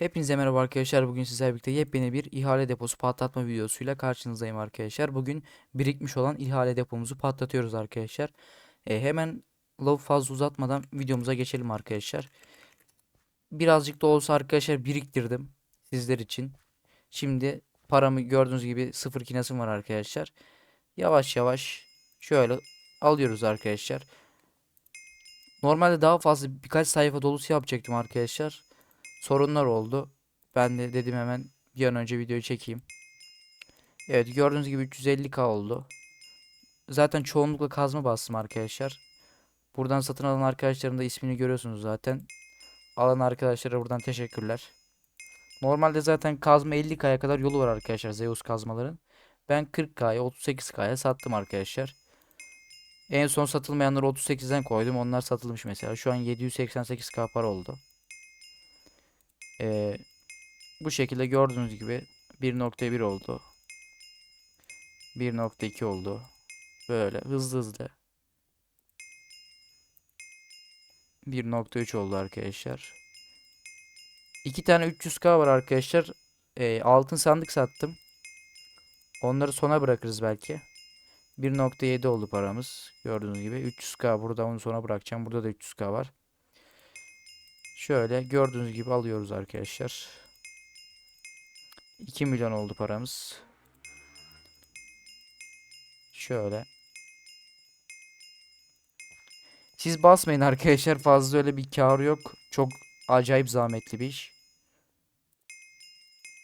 Hepinize merhaba arkadaşlar. Bugün sizlerle birlikte yepyeni bir ihale deposu patlatma videosuyla karşınızdayım arkadaşlar. Bugün birikmiş olan ihale depomuzu patlatıyoruz arkadaşlar. E, hemen lafı fazla uzatmadan videomuza geçelim arkadaşlar. Birazcık da olsa arkadaşlar biriktirdim sizler için. Şimdi paramı gördüğünüz gibi sıfır kinasım var arkadaşlar. Yavaş yavaş şöyle alıyoruz arkadaşlar. Normalde daha fazla birkaç sayfa dolusu yapacaktım arkadaşlar sorunlar oldu. Ben de dedim hemen bir an önce videoyu çekeyim. Evet gördüğünüz gibi 350k oldu. Zaten çoğunlukla kazma bastım arkadaşlar. Buradan satın alan arkadaşlarım da ismini görüyorsunuz zaten. Alan arkadaşlara buradan teşekkürler. Normalde zaten kazma 50k'ya kadar yolu var arkadaşlar Zeus kazmaların. Ben 40k'ya 38k'ya sattım arkadaşlar. En son satılmayanları 38'den koydum. Onlar satılmış mesela. Şu an 788k para oldu. Ee, bu şekilde gördüğünüz gibi 1.1 oldu. 1.2 oldu. Böyle hızlı hızlı. 1.3 oldu arkadaşlar. İki tane 300k var arkadaşlar. Ee, altın sandık sattım. Onları sona bırakırız belki. 1.7 oldu paramız. Gördüğünüz gibi 300k burada onu sona bırakacağım. Burada da 300k var. Şöyle gördüğünüz gibi alıyoruz arkadaşlar. 2 milyon oldu paramız. Şöyle. Siz basmayın arkadaşlar fazla öyle bir kârı yok. Çok acayip zahmetli bir iş.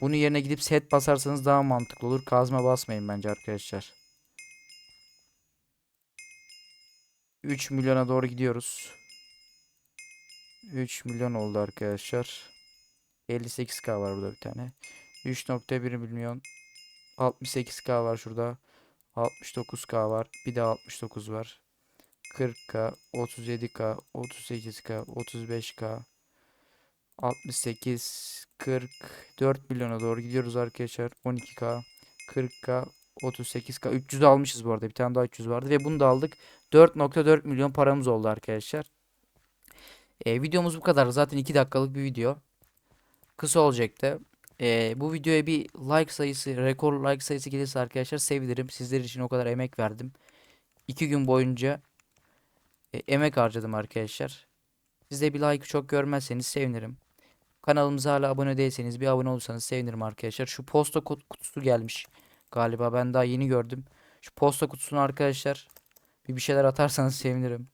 Bunun yerine gidip set basarsanız daha mantıklı olur. Kazma basmayın bence arkadaşlar. 3 milyona doğru gidiyoruz. 3 milyon oldu arkadaşlar. 58k var burada bir tane. 3.1 milyon. 68k var şurada. 69k var. Bir de 69 var. 40k, 37k, 38k, 35k, 68, 40, 4 milyona doğru gidiyoruz arkadaşlar. 12k, 40k, 38k. 300 almışız bu arada. Bir tane daha 300 vardı ve bunu da aldık. 4.4 milyon paramız oldu arkadaşlar. E, videomuz bu kadar. Zaten 2 dakikalık bir video. Kısa olacaktı. E, bu videoya bir like sayısı, rekor like sayısı gelirse arkadaşlar sevinirim. Sizler için o kadar emek verdim. 2 gün boyunca e, emek harcadım arkadaşlar. Siz de bir like çok görmezseniz sevinirim. Kanalımıza hala abone değilseniz bir abone olursanız sevinirim arkadaşlar. Şu posta kut- kutusu gelmiş galiba. Ben daha yeni gördüm. Şu posta kutusunu arkadaşlar bir bir şeyler atarsanız sevinirim.